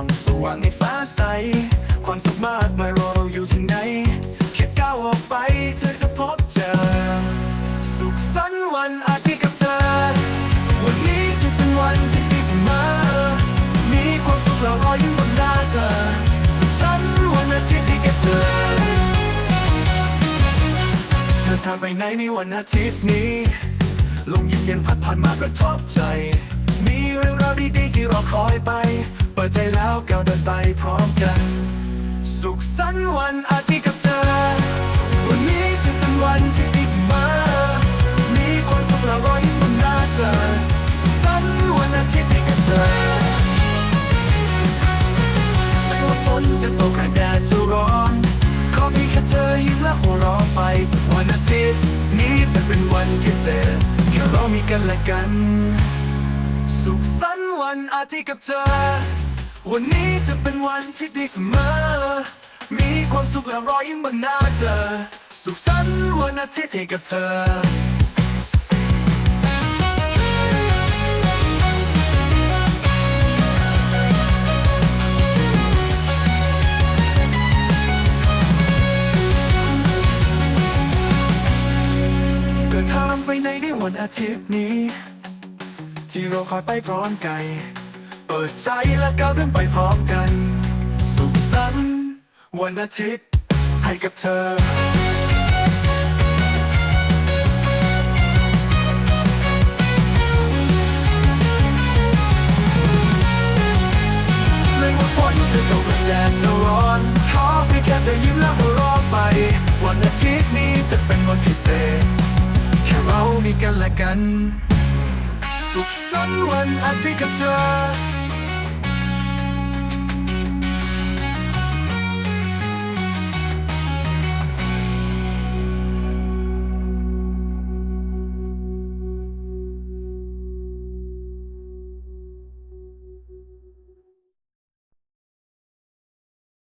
อาศัยความสุขมากมายรอเราอยู่ที่ไหนแค่ก้าวออกไปเธอจะพบเจอ สุขสันต์วันอาทิตย์กับเธอ วันนี้จะเป็นวันที่ดีเสมอมีความสุขและรอยยิ้มบนหน้าเธอ สุขสันต์วันอาทิตย์ที่กับเธอ เธอทางไปไหนในวันอาทิตย์นี้ลมเย็นๆพัดผ่านมากระทบใจ มีเรื่องราวดีๆที่รอคอยไป ปิดใจแล้วก้าวเดินไปพร้อมกัน สุขสันต์วันอาทิตย์กับเธอ วันนี้จะเป็นวันที่ดีเสมอมีความสุขและรอยยิ้มบนหน้าเธอสุขสันต์วันอาทิตย์ให้กับเธอไม่ว่าฝนจะตกหรือแดดจะร้อนขอมีแค่เธอยิ้มและหัวเราะไปวันอาทิตย์นี้จะเป็นวันพิเศษแค่เรามีกันและกัน สุขสันต์วันอาทิตย์กับเธอ วันนี้จะเป็นวันที่ดีเสมอ มีความสุขและรอยยิ้มบนหน้าเธอ สุขสันต์วันอาทิตย์ให้กับเธอเดินทางไปในในวันอาทิตย์นี้ ที่เราคอยไปพร้อมกัน เปิดใจและก้าวเดินไปพร้อมกัน สุขสันต์วันอาทิตย์ให้กับเธอ ไม่ว่าฝนจะตกหรือแดดจะร้อน ขอเพียงแค่เธอยิ้มและหัวเราะไป วันอาทิตย์นี้จะเป็นวันพิเศษ แค่เรามีกันและกัน สุขสันต์วันอาทิตย์กับเธอ